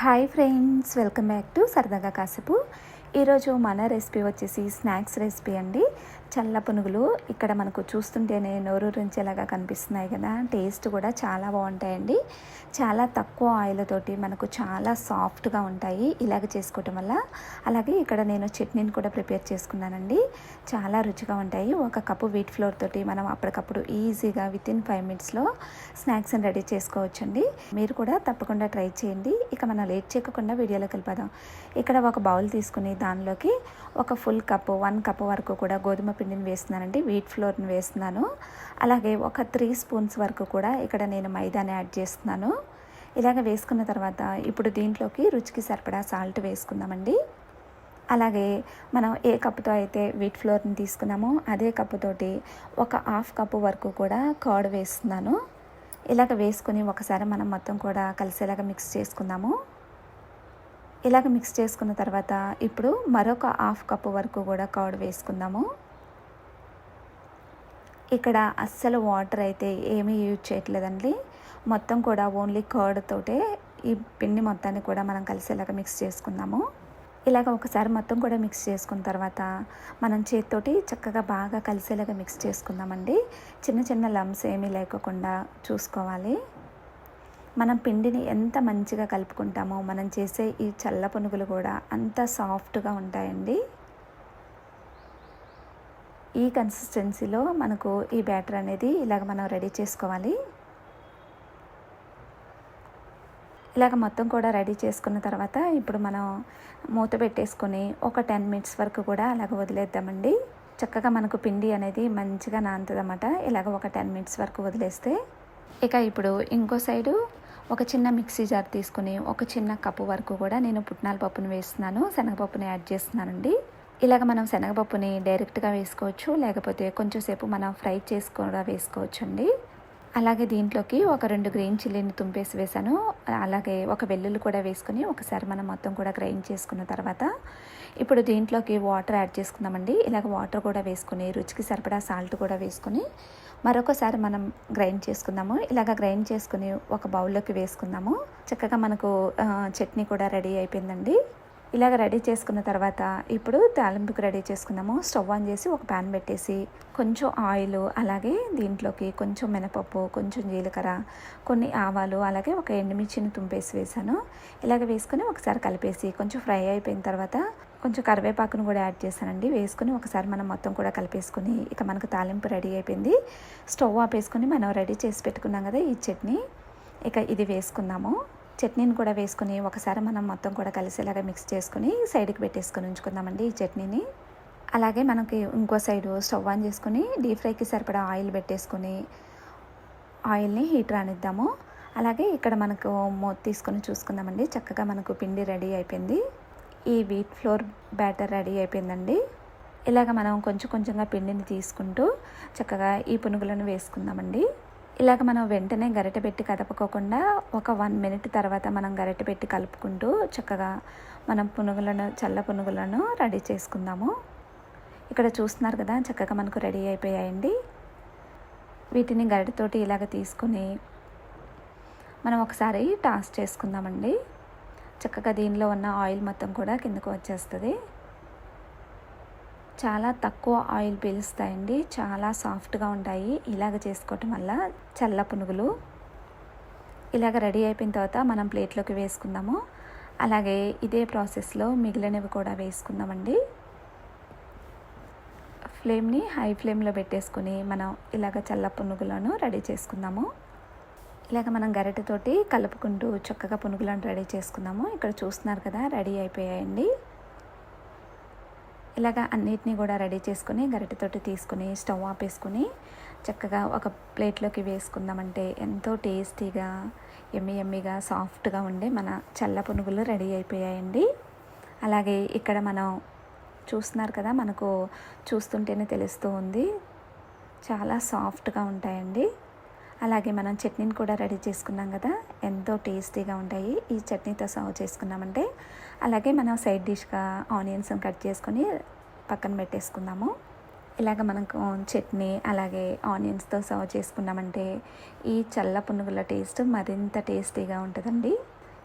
Hi friends welcome back to సరదాగా కాసేపు ఈరోజు మన రెసిపీ వచ్చేసి స్నాక్స్ రెసిపీ అండి. చల్ల పునుగులు ఇక్కడ మనకు చూస్తుంటేనే నోరూరించేలాగా కనిపిస్తున్నాయి కదా. టేస్ట్ కూడా చాలా బాగుంటాయండి. చాలా తక్కువ ఆయిల్ తోటి మనకు చాలా సాఫ్ట్గా ఉంటాయి ఇలాగ చేసుకోవటం వల్ల. అలాగే ఇక్కడ నేను చట్నీని కూడా ప్రిపేర్ చేసుకున్నానండి. చాలా రుచిగా ఉంటాయి. ఒక కప్పు వీట్ ఫ్లోర్ తోటి మనం అప్పటికప్పుడు ఈజీగా విత్ ఇన్ ఫైవ్ మినిట్స్లో స్నాక్స్ని రెడీ చేసుకోవచ్చండి. మీరు కూడా తప్పకుండా ట్రై చేయండి. ఇక మనం లేట్ చేయకుండా వీడియోలోకి వెళ్ళిపోదాం. ఇక్కడ ఒక బౌల్ తీసుకుని దానిలోకి ఒక ఫుల్ కప్పు వన్ కప్ వరకు కూడా గోధుమ పిండిని వేస్తున్నానండి వీట్ ఫ్లోర్ని వేస్తున్నాను. అలాగే ఒక త్రీ స్పూన్స్ వరకు కూడా ఇక్కడ నేను మైదాని యాడ్ చేస్తున్నాను. ఇలాగ వేసుకున్న తర్వాత ఇప్పుడు దీంట్లోకి రుచికి సరిపడా సాల్ట్ వేసుకుందామండి. అలాగే మనం ఏ కప్పుతో అయితే వీట్ ఫ్లోర్ని తీసుకున్నామో అదే కప్పుతోటి ఒక హాఫ్ కప్పు వరకు కూడా కర్డ్ వేస్తున్నాను. ఇలాగ వేసుకుని ఒకసారి మనం మొత్తం కూడా కలిసేలాగా మిక్స్ చేసుకుందాము. ఇలాగ మిక్స్ చేసుకున్న తర్వాత ఇప్పుడు మరొక హాఫ్ కప్పు వరకు కూడా కర్డ్ వేసుకుందాము. ఇక్కడ అస్సలు వాటర్ అయితే ఏమీ యూజ్ చేయట్లేదండి. మొత్తం కూడా ఓన్లీ కర్డ్ తోటే ఈ పిండి మొత్తాన్ని కూడా మనం కలిసేలాగా మిక్స్ చేసుకుందాము. ఇలాగ ఒకసారి మొత్తం కూడా మిక్స్ చేసుకున్న తర్వాత మనం చేతితోటి చక్కగా బాగా కలిసేలాగా మిక్స్ చేసుకుందామండి. చిన్న చిన్న లమ్స్ ఏమీ లేకోకుండా చూసుకోవాలి. మనం పిండిని ఎంత మంచిగా కలుపుకుంటామో మనం చేసే ఈ చల్ల పునుగులు కూడా అంత సాఫ్ట్గా ఉంటాయండి. ఈ కన్సిస్టెన్సీలో మనకు ఈ బ్యాటర్ అనేది ఇలాగ మనం రెడీ చేసుకోవాలి. ఇలాగ మొత్తం కూడా రెడీ చేసుకున్న తర్వాత ఇప్పుడు మనం మూత పెట్టేసుకొని ఒక టెన్ మినిట్స్ వరకు కూడా అలాగ వదిలేద్దామండి. చక్కగా మనకు పిండి అనేది మంచిగా నానుతుంది ఇలాగ ఒక టెన్ మినిట్స్ వరకు వదిలేస్తే ఇక ఇప్పుడు ఇంకో సైడు ఒక చిన్న మిక్సీ జార్ తీసుకుని ఒక చిన్న కప్పు వరకు కూడా నేను పుట్నాల పప్పును వేస్తున్నాను. శనగపప్పుని యాడ్ చేస్తున్నానండి. ఇలాగ మనం శనగపప్పుని డైరెక్ట్గా వేసుకోవచ్చు లేకపోతే కొంచెం సేపు మనం ఫ్రై చేసి కూడా వేసుకోవచ్చు అండి అలాగే దీంట్లోకి ఒక రెండు గ్రీన్ చిల్లీని తుంపేసి వేసాను. అలాగే ఒక వెల్లుల్లి కూడా వేసుకుని ఒకసారి మనం మొత్తం కూడా గ్రైండ్ చేసుకున్న తర్వాత ఇప్పుడు దీంట్లోకి వాటర్ యాడ్ చేసుకుందామండి. ఇలాగ వాటర్ కూడా వేసుకుని రుచికి సరిపడా సాల్ట్ కూడా వేసుకుని మరొకసారి మనం గ్రైండ్ చేసుకుందాము. ఇలాగ గ్రైండ్ చేసుకుని ఒక బౌల్లోకి వేసుకుందాము. చక్కగా మనకు చట్నీ కూడా రెడీ అయిపోయిందండి. ఇలాగ రెడీ చేసుకున్న తర్వాత ఇప్పుడు తాలింపుకి రెడీ చేసుకున్నాము స్టవ్ ఆన్ చేసి ఒక ప్యాన్ పెట్టేసి కొంచెం ఆయిల్ అలాగే దీంట్లోకి కొంచెం మినపప్పు కొంచెం జీలకర్ర కొన్ని ఆవాలు అలాగే ఒక ఎండుమిర్చిని తుంపేసి వేసాను ఇలాగ వేసుకొని ఒకసారి కలిపేసి కొంచెం ఫ్రై అయిపోయిన తర్వాత కొంచెం కరివేపాకును కూడా యాడ్ చేశానండి. వేసుకుని ఒకసారి మనం మొత్తం కూడా కలిపేసుకుని ఇక మనకు తాలింపు రెడీ అయిపోయింది. స్టవ్ ఆపేసుకొని మనం రెడీ చేసి పెట్టుకున్నాం కదా ఈ చట్నీ. ఇక ఇది వేసుకుందాము. చట్నీని కూడా వేసుకుని ఒకసారి మనం మొత్తం కూడా కలిసేలాగా మిక్స్ చేసుకుని సైడ్కి పెట్టేసుకొని ఉంచుకుందామండి ఈ చట్నీని. అలాగే మనకి ఇంకో సైడు స్టవ్ ఆన్ చేసుకుని డీప్ ఫ్రైకి సరిపడా ఆయిల్ పెట్టేసుకొని ఆయిల్ని హీట్ రానిద్దాము. అలాగే ఇక్కడ మనకు మూత తీసుకొని చూసుకుందామండి. చక్కగా మనకు పిండి రెడీ అయిపోయింది. ఈ వీట్ ఫ్లోర్ బ్యాటర్ రెడీ అయిపోయిందండి. ఇలాగ మనం కొంచెం కొంచెంగా పిండిని తీసుకుంటూ చక్కగా ఈ పునుగులను వేసుకుందామండి. ఇలాగ మనం వెంటనే గరిటె పెట్టి కదపకోకుండా ఒక వన్ మినిట్ తర్వాత మనం గరిటె పెట్టి కలుపుకుంటూ చక్కగా మనం పునుగులను చల్ల పునుగులను రెడీ చేసుకుందాము. ఇక్కడ చూస్తున్నారు కదా చక్కగా మనకు రెడీ అయిపోయాయండి. వీటిని గరిటెతోటి ఇలాగ తీసుకొని మనం ఒకసారి టాస్ చేసుకుందామండి. చక్కగా దీనిలో ఉన్న ఆయిల్ మొత్తం కూడా కిందకు వచ్చేస్తుంది. చాలా తక్కువ ఆయిల్ పీలుస్తాయండి. చాలా సాఫ్ట్గా ఉంటాయి. ఇలాగ చేసుకోవటం వల్ల చల్ల పునుగులు ఇలాగ రెడీ అయిపోయిన తర్వాత మనం ప్లేట్లోకి వేసుకుందాము. అలాగే ఇదే ప్రాసెస్లో మిగిలినవి కూడా వేసుకుందామండి. ఫ్లేమ్ని హై ఫ్లేమ్లో పెట్టేసుకుని మనం ఇలాగ చల్ల పునుగులను రెడీ చేసుకుందాము. ఇలాగ మనం గరిటెతోటి కలుపుకుంటూ చక్కగా పునుగులను రెడీ చేసుకుందాము. ఇక్కడ చూస్తున్నారు కదా రెడీ అయిపోయాయండి. ఇలాగ అన్నిటినీ కూడా రెడీ చేసుకుని గరిటెతోటి తీసుకుని స్టవ్ ఆపేసుకుని చక్కగా ఒక ప్లేట్లోకి వేసుకుందామంటే ఎంతో టేస్టీగా ఎమ్మి ఎమ్మిగా సాఫ్ట్గా ఉండే మన చల్ల పునుగులు రెడీ అయిపోయాయండి. అలాగే ఇక్కడ మనం చూస్తున్నారు కదా మనకు చూస్తుంటేనే తెలుస్తూ ఉంది. చాలా సాఫ్ట్గా ఉంటాయండి. అలాగే మనం చట్నీని కూడా రెడీ చేసుకున్నాం కదా. ఎంతో టేస్టీగా ఉంటాయి. ఈ చట్నీతో సర్వ్ చేసుకున్నామంటే. అలాగే మనం సైడ్ డిష్గా ఆనియన్స్ కట్ చేసుకొని పక్కన పెట్టేసుకుందాము. ఇలాగ మనకు చట్నీ అలాగే ఆనియన్స్తో సర్వ్ చేసుకున్నామంటే ఈ చల్ల పునుగుల టేస్ట్ మరింత టేస్టీగా ఉంటుందండి.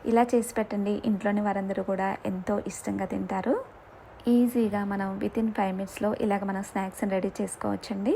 ఇలా చేసి పెట్టండి. ఇంట్లోని వారందరూ కూడా ఎంతో ఇష్టంగా తింటారు. ఈజీగా మనం విత్ ఇన్ ఫైవ్ మినిట్స్లో ఇలాగ మనం స్నాక్స్ని రెడీ చేసుకోవచ్చండి.